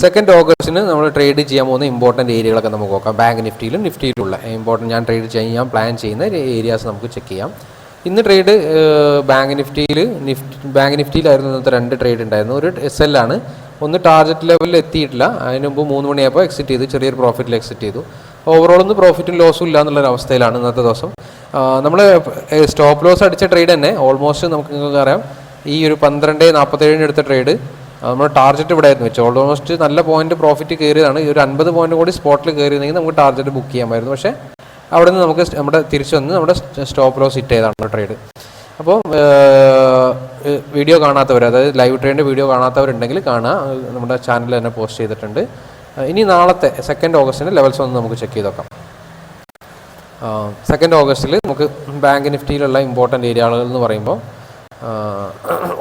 Second ഓഗസ്റ്റിന് നമ്മൾ trade ചെയ്യാൻ പോകുന്ന ഇമ്പോർട്ടന്റ് ഏരിയകളൊക്കെ നമുക്ക് നോക്കാം. ബാങ്ക് നിഫ്റ്റിയിലും നിഫ്റ്റിയിലുള്ള ഇമ്പോർട്ടന്റ് ഞാൻ ട്രേഡ് ചെയ്യാൻ പ്ലാൻ ചെയ്യുന്ന ഏരിയാസ് നമുക്ക് ചെക്ക് ചെയ്യാം. ഇന്ന് ട്രേഡ് ബാങ്ക് നിഫ്റ്റിയിൽ നിഫ്റ്റി ബാങ്ക് നിഫ്റ്റിയിലായിരുന്നു ഇന്നത്തെ രണ്ട് ട്രേഡ് ഉണ്ടായിരുന്നു ഒരു എസ് എൽ ആണ്. ഒന്ന് ടാർഗറ്റ് ലെവലിൽ എത്തിയിട്ടില്ല. അതിന് മുമ്പ് മൂന്ന് മണിയായപ്പോൾ എക്സിറ്റ് ചെയ്തു. ചെറിയൊരു പ്രോഫിറ്റിൽ എക്സിറ്റ് ചെയ്തു. ഓവറോൾ ഒന്നും പ്രോഫിറ്റും ലോസും ഇല്ല എന്നുള്ളൊരു അവസ്ഥയിലാണ് ഇന്നത്തെ ദിവസം. നമ്മൾ സ്റ്റോപ്പ് ലോസ് അടിച്ച ട്രേഡ് തന്നെ. ഓൾമോസ്റ്റ് നമുക്ക് അറിയാം ഈ ഒരു പന്ത്രണ്ട് നാൽപ്പത്തേഴിന് എടുത്ത ട്രേഡ് നമ്മുടെ ടാർഗറ്റ് ഇവിടെ ആയിരുന്നു വെച്ചു ഓൾമോസ്റ്റ് നല്ല പോയിന്റ് പ്രോഫിറ്റ് കയറിയതാണ്. ഈ ഒരു അൻപത് പോയിന്റ് കൂടി സ്പോട്ടിൽ കയറിയിരുന്നെങ്കിൽ നമുക്ക് ടാർഗറ്റ് ബുക്ക് ചെയ്യാമായിരുന്നു. പക്ഷേ അവിടെ നിന്ന് നമുക്ക് നമ്മുടെ തിരിച്ചു വന്ന് നമ്മുടെ സ്റ്റോപ്പ് ലോസ് ഹിറ്റ് ചെയ്താണ് ട്രേഡ് അപ്പോൾ വീഡിയോ കാണാത്തവർ അതായത് ലൈവ് ട്രേഡിന്റെ വീഡിയോ കാണാത്തവരുണ്ടെങ്കിൽ ഏഹ് നമ്മുടെ ചാനലിൽ തന്നെ പോസ്റ്റ് ചെയ്തിട്ടുണ്ട്. ഇനി നാളത്തെ സെക്കൻഡ് ഓഗസ്റ്റിന്റെ ലെവൽസ് ഒന്ന് നമുക്ക് ചെക്ക് ചെയ്ത് നോക്കാം. സെക്കൻഡ് ഓഗസ്റ്റിൽ നമുക്ക് ബാങ്ക് നിഫ്റ്റിയിലുള്ള ഇമ്പോർട്ടന്റ് ഏരിയകൾ എന്ന് പറയുമ്പോൾ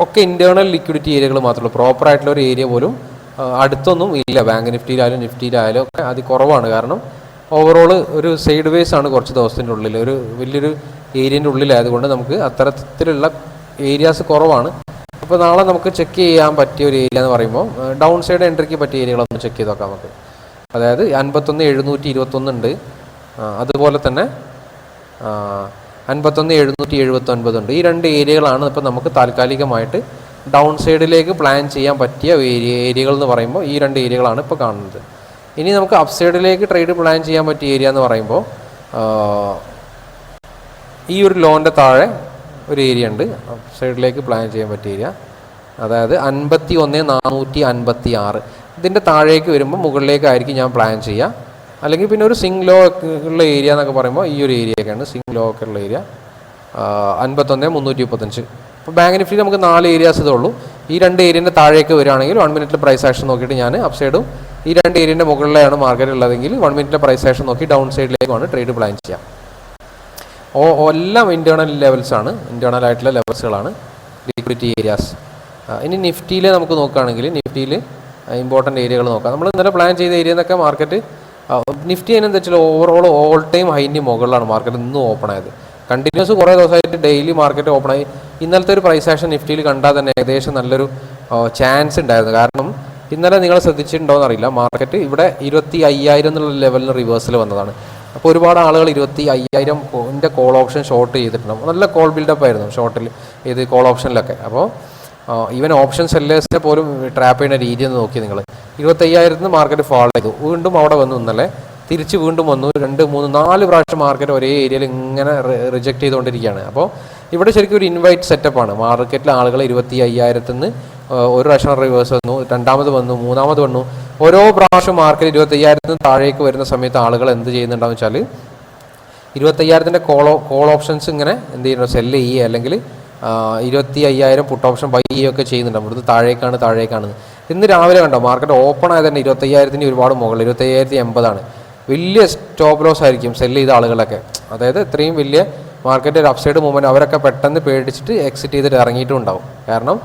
ഒക്കെ ഇന്റേർണൽ ലിക്വിഡിറ്റി ഏരിയകൾ മാത്രമേ പ്രോപ്പർ ആയിട്ടുള്ള ഒരു ഏരിയ പോലും അടുത്തൊന്നും ഇല്ല. ബാങ്ക് നിഫ്റ്റിയിലായാലും നിഫ്റ്റിയിലായാലും ഒക്കെ അത് കുറവാണ്. കാരണം ഓവറോൾ ഒരു സൈഡ് വേസ് ആണ് കുറച്ച് ദിവസത്തിന്റെ ഉള്ളിൽ. ഒരു വലിയൊരു ഏരിയന്റെ ഉള്ളിലായതുകൊണ്ട് നമുക്ക് അത്തരത്തിലുള്ള ഏരിയാസ് കുറവാണ്. അപ്പോൾ നാളെ നമുക്ക് ചെക്ക് ചെയ്യാൻ പറ്റിയ ഒരു ഏരിയ എന്ന് പറയുമ്പോൾ ഡൗൺ സൈഡ് എൻട്രിക്ക് പറ്റിയ ഏരിയകളൊന്ന് ചെക്ക് ചെയ്ത് നോക്കാം നമുക്ക്. അതായത് അൻപത്തൊന്ന് എഴുന്നൂറ്റി ഇരുപത്തൊന്ന് ഉണ്ട്. അതുപോലെ തന്നെ അൻപത്തൊന്ന് എഴുന്നൂറ്റി ഉണ്ട്. ഈ രണ്ട് ഏരിയകളാണ് ഇപ്പോൾ നമുക്ക് താൽക്കാലികമായിട്ട് ഡൗൺ സൈഡിലേക്ക് പ്ലാൻ ചെയ്യാൻ പറ്റിയ ഏരിയ ഏരിയകൾ എന്ന് പറയുമ്പോൾ ഈ രണ്ട് ഏരിയകളാണ് ഇപ്പോൾ കാണുന്നത്. ഇനി നമുക്ക് അപ് സൈഡിലേക്ക് ട്രേഡ് പ്ലാൻ ചെയ്യാൻ പറ്റിയ ഏരിയ എന്ന് പറയുമ്പോൾ ഈ ഒരു ലോണിന്റെ താഴെ ഒരു ഏരിയ ഉണ്ട്. അപ് സൈഡിലേക്ക് പ്ലാൻ ചെയ്യാൻ പറ്റിയ ഏരിയ. അതായത് അൻപത്തി ഒന്ന് നാനൂറ്റി അൻപത്തി ആറ് ഇതിന്റെ താഴേക്ക് വരുമ്പോൾ മുകളിലേക്കായിരിക്കും ഞാൻ പ്ലാൻ ചെയ്യുക അല്ലെങ്കിൽ പിന്നെ ഒരു സിംഗ് ലോ ഉള്ള ഏരിയ എന്നൊക്കെ പറയുമ്പോൾ ഈ ഒരു ഏരിയ ഒക്കെയാണ് സിംഗ് ലോ ഒക്കെ ഉള്ള ഏരിയ അൻപത്തൊന്ന് മുന്നൂറ്റി മുപ്പത്തഞ്ച് അപ്പോൾ ബാങ്ക് നിഫ്റ്റി നമുക്ക് നാല് ഏരിയാസ് ഇതേ ഉള്ളൂ. ഈ രണ്ട് ഏരിയന്റെ താഴേക്ക് വരികയാണെങ്കിൽ വൺ മിനിറ്റിൽ പ്രൈസ് ആക്ഷൻ നോക്കിയിട്ട് ഞാൻ അപ്സൈഡും ഈ രണ്ട് ഏരിയന്റെ മുകളിലാണ് മാർക്കറ്റ് ഉള്ളതെങ്കിൽ വൺ മിനിറ്റിലെ പ്രൈസ് ആക്ഷൻ നോക്കി ഡൗൺ സൈഡിലേക്കുമാണ് ട്രേഡ് പ്ലാൻ ചെയ്യാം. ഓ എല്ലാം ഇന്റേർണൽ ലെവൽസാണ് ഇന്റേർണൽ ആയിട്ടുള്ള ലെവൽസുകളാണ് ലിക്വിഡിറ്റി ഏരിയാസ് ഇനി നിഫ്റ്റിയിൽ നമുക്ക് നോക്കുകയാണെങ്കിൽ നിഫ്റ്റിയിൽ ഇമ്പോർട്ടന്റ് ഏരിയകൾ നോക്കാം. നമ്മൾ ഇന്നലെ പ്ലാൻ ചെയ്ത ഏരിയ എന്നൊക്കെ മാർക്കറ്റ് നിഫ്റ്റി അതിനെന്താ വെച്ചാൽ ഓവറോൾ ഓൾ ടൈം ഹൈന്റെ മുകളിലാണ് മാർക്കറ്റ് ഇന്നും ഓപ്പൺ ആയത്. കണ്ടിന്യൂസ് കുറേ ദിവസമായിട്ട് ഡെയിലി മാർക്കറ്റ് ഓപ്പൺ ആയി. ഇന്നലത്തെ ഒരു പ്രൈസ് ആക്ഷൻ നിഫ്റ്റിയിൽ കണ്ടാൽ തന്നെ ഏകദേശം നല്ലൊരു ചാൻസ് ഉണ്ടായിരുന്നു. കാരണം ഇന്നലെ നിങ്ങൾ ശ്രദ്ധിച്ചിട്ടുണ്ടോ എന്നറിയില്ല മാർക്കറ്റ് ഇവിടെ ഇരുപത്തി അയ്യായിരം എന്നുള്ള ലെവലിൽ റിവേഴ്സൽ വന്നതാണ്. അപ്പോൾ ഒരുപാട് ആളുകൾ ഇരുപത്തി അയ്യായിരം കോൾ ഓപ്ഷൻ ഷോർട്ട് ചെയ്തിട്ടുണ്ടാവും നല്ല കോൾ ബിൽഡപ്പ് ആയിരുന്നു ഷോർട്ടിൽ ഇത് കോൾ ഓപ്ഷനിലൊക്കെ അപ്പോൾ ഈവൻ ഓപ്ഷൻ സെല്ലേഴ്സിനെ പോലും ട്രാപ്പ് ചെയ്യുന്ന രീതി എന്ന് നോക്കി നിങ്ങൾ. ഇരുപത്തയ്യായിരത്തിന് മാർക്കറ്റ് ഫാൾ ചെയ്തു. വീണ്ടും അവിടെ വന്നു ഇന്നലെ. തിരിച്ച് വീണ്ടും വന്നു. രണ്ട് മൂന്ന് നാല് പ്രാവശ്യം മാർക്കറ്റ് ഒരേ ഏരിയയിൽ ഇങ്ങനെ റിജക്ട് ചെയ്തുകൊണ്ടിരിക്കുകയാണ്. അപ്പോൾ ഇവിടെ ശരിക്കും ഒരു ഇൻവൈറ്റ് സെറ്റപ്പാണ് മാർക്കറ്റിലെ ആളുകൾ ഇരുപത്തി അയ്യായിരത്തിൽ നിന്ന് ഒരു പ്രാവശ്യം റിവേഴ്സ് വന്നു. രണ്ടാമത് വന്നു മൂന്നാമത് വന്നു. ഓരോ പ്രാവശ്യം മാർക്കറ്റ് ഇരുപത്തയ്യായിരത്തിന് താഴേക്ക് വരുന്ന സമയത്ത് ആളുകൾ എന്ത് ചെയ്യുന്നുണ്ടാവും വെച്ചാൽ ഇരുപത്തയ്യായിരത്തിന്റെ കോൾ കോൾ ഓപ്ഷൻസ് ഇങ്ങനെ എന്ത് ചെയ്യുന്നു? സെല്ല് ചെയ്യുക അല്ലെങ്കിൽ ഇരുപത്തി അയ്യായിരം പുട്ട് ഓപ്ഷൻ ബൈ ചെയ്യുകയൊക്കെ ചെയ്യുന്നുണ്ട്. അവിടുത്തെ താഴേക്കാണ് താഴേക്കാണ്. ഇന്ന് രാവിലെ കണ്ടോ? മാർക്കറ്റ് ഓപ്പൺ ആയത് തന്നെ ഇരുപത്തയ്യായിരത്തിന് ഒരുപാട് മുകളിൽ ഇരുപത്തയ്യായിരത്തി എൺപതാണ്. വലിയ സ്റ്റോപ്പ് ലോസ് ആയിരിക്കും സെല്ല് ചെയ്ത ആളുകളൊക്കെ. അതായത് ഇത്രയും വലിയ മാർക്കറ്റ് ഒരു അപ്സൈഡ് മൂവ്മെന്റ് അവരൊക്കെ പെട്ടെന്ന് പേടിച്ചിട്ട് എക്സിറ്റ് ചെയ്തിട്ട് ഇറങ്ങിയിട്ടും ഉണ്ടാവും. കാരണം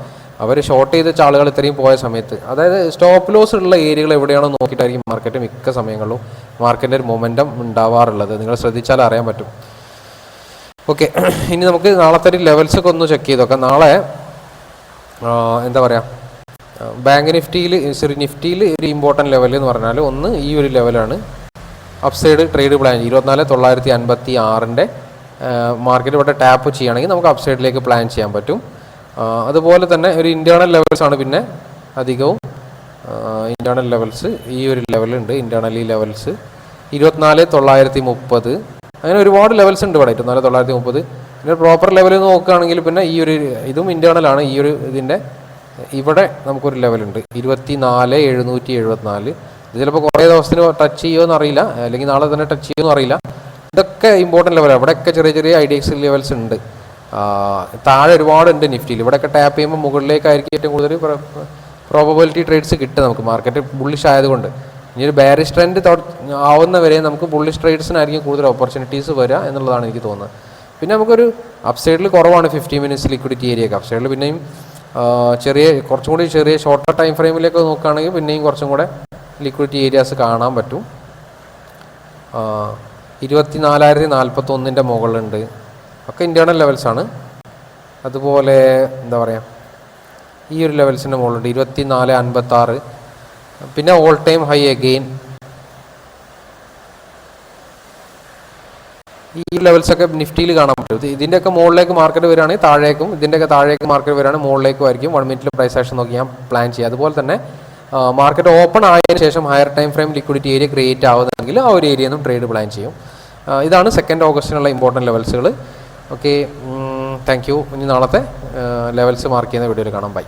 അവർ ഷോർട്ട് ചെയ്ത ആളുകൾ ഇത്രയും പോയ സമയത്ത്. അതായത് സ്റ്റോപ്പ് ലോസ് ഉള്ള ഏരിയകൾ എവിടെയാണോ നോക്കിയിട്ടായിരിക്കും മാർക്കറ്റ് മിക്ക സമയങ്ങളിലും മാർക്കറ്റിന്റെ ഒരു മൊമെന്റം ഉണ്ടാവാറുള്ളത്. നിങ്ങൾ ശ്രദ്ധിച്ചാൽ അറിയാൻ പറ്റും. ഓക്കെ ഇനി നമുക്ക് നാളത്തെ ഒരു ലെവൽസൊക്കെ ഒന്ന് ചെക്ക് ചെയ്ത് നോക്കാം. നാളെ എന്താ പറയുക ബാങ്ക് നിഫ്റ്റിയിൽ സോറി നിഫ്റ്റിയിൽ ഒരു ഇമ്പോർട്ടന്റ് ലെവൽ എന്ന് പറഞ്ഞാൽ ഒന്ന് ഈ ഒരു ലെവലാണ് അപ്സൈഡ് ട്രേഡ് പ്ലാൻ ഇരുപത്തിനാല് തൊള്ളായിരത്തി അൻപത്തി ആറിന്റെ മാർക്കറ്റ് ഇവിടെ ടാപ്പ് ചെയ്യുകയാണെങ്കിൽ നമുക്ക് അപ്സൈഡിലേക്ക് പ്ലാൻ ചെയ്യാൻ പറ്റും. അതുപോലെ തന്നെ ഒരു ഇന്റേർണൽ ലെവൽസ് ആണ് പിന്നെ അധികവും. ഇന്റേർണൽ ലെവൽസ് ഈ ഒരു ലെവലുണ്ട് ഇന്റേർണലി ലെവൽസ് ഇരുപത്തിനാല് തൊള്ളായിരത്തി മുപ്പത്. അങ്ങനെ ഒരുപാട് ലെവൽസ് ഉണ്ട് ഇവിടെ ഇരുപത്തിനാല് തൊള്ളായിരത്തി മുപ്പത്. പിന്നെ പ്രോപ്പർ ലെവൽ നോക്കുകയാണെങ്കിൽ പിന്നെ ഈ ഒരു ഇതും ഇന്റേണലാണ് ഈ ഒരു ഇതിന്റെ ഇവിടെ നമുക്കൊരു ലെവലുണ്ട്. ഇരുപത്തി നാല് എഴുന്നൂറ്റി എഴുപത്തിനാല് ഇത് ചിലപ്പോൾ കുറേ ദിവസത്തിന് ടച്ച് ചെയ്യുമോ അറിയില്ല. അല്ലെങ്കിൽ നാളെ തന്നെ ടച്ച് ചെയ്യുമോ അറിയില്ല. ഇതൊക്കെ ഇമ്പോർട്ടന്റ് ലെവലാണ് ഇവിടെയൊക്കെ ചെറിയ ചെറിയ ഐ ഡി ലെവൽസ് ഉണ്ട് താഴെ ഒരുപാട് ഉണ്ട് നിഫ്റ്റിയിൽ. ഇവിടെയൊക്കെ ടാപ്പ് ചെയ്യുമ്പോൾ മുകളിലേക്കായിരിക്കും ഏറ്റവും കൂടുതൽ പ്രോബബിലിറ്റി ട്രേഡ്സ് കിട്ടുക നമുക്ക്. മാർക്കറ്റ് ബുള്ളിഷ് ആയതുകൊണ്ട്. ഇനി ഒരു ബാരിഷ് ട്രെൻഡ് ആവുന്ന വരെ നമുക്ക് ബുള്ളിഷ് ട്രേഡ്സിനായിരിക്കും കൂടുതൽ ഓപ്പർച്യൂണിറ്റീസ് വരിക എന്നുള്ളതാണ് എനിക്ക് തോന്നുന്നത്. പിന്നെ നമുക്കൊരു അപ്സൈഡിൽ കുറവാണ്. ഫിഫ്റ്റി മിനിറ്റ്സ് ലിക്വിഡിറ്റി ഏരിയ ഒക്കെ. അപ്സൈഡിൽ പിന്നെയും ചെറിയ കുറച്ചും കൂടി ചെറിയ ഷോർട്ടർ ടൈം ഫ്രെയിമിലേക്ക് നോക്കുകയാണെങ്കിൽ പിന്നെയും കുറച്ചും കൂടെ ലിക്വിഡിറ്റി ഏരിയാസ് കാണാൻ പറ്റും. ഇരുപത്തി നാലായിരത്തി നാൽപ്പത്തൊന്നിന്റെ മുകളിലുണ്ട്. ഒക്കെ ഇന്റേർണൽ ലെവൽസാണ് അതുപോലെ എന്താ പറയുക ഈ ഒരു ലെവൽസിന്റെ മുകളിലുണ്ട്. ഇരുപത്തി നാല് അൻപത്താറ്. പിന്നെ ഓൾ ടൈം ഹൈ അഗെയിൻ ഈ ലെവൽസൊക്കെ നിഫ്റ്റിയിൽ കാണാൻ പറ്റും. ഇതിന്റെയൊക്കെ മുകളിലേക്ക് മാർക്കറ്റ് വരികയാണെങ്കിൽ താഴേക്കും ഇതിന്റെയൊക്കെ താഴേക്ക് മാർക്കറ്റ് വരികയാണെങ്കിൽ മുകളിലേക്കും ആയിരിക്കും. വൺ മിനിറ്റിൽ പ്രൈസ് ആക്ഷൻ നോക്കി ഞാൻ പ്ലാൻ ചെയ്യുക അതുപോലെ തന്നെ മാർക്കറ്റ് ഓപ്പൺ ആയതിനു ശേഷം higher time frame liquidity area create ആവുന്നതെങ്കിൽ ആ ഒരു ഏരിയ ട്രേഡ് പ്ലാൻ ചെയ്യും. ഇതാണ് സെക്കൻഡ് ഓഗസ്റ്റിനുള്ള ഇമ്പോർട്ടന്റ് ലെവൽസുകൾ ഓക്കെ താങ്ക് യു ഇനി നാളത്തെ ലെവൽസ് മാർക്ക് ചെയ്യുന്ന വീഡിയോയിൽ കാണാം. ബൈ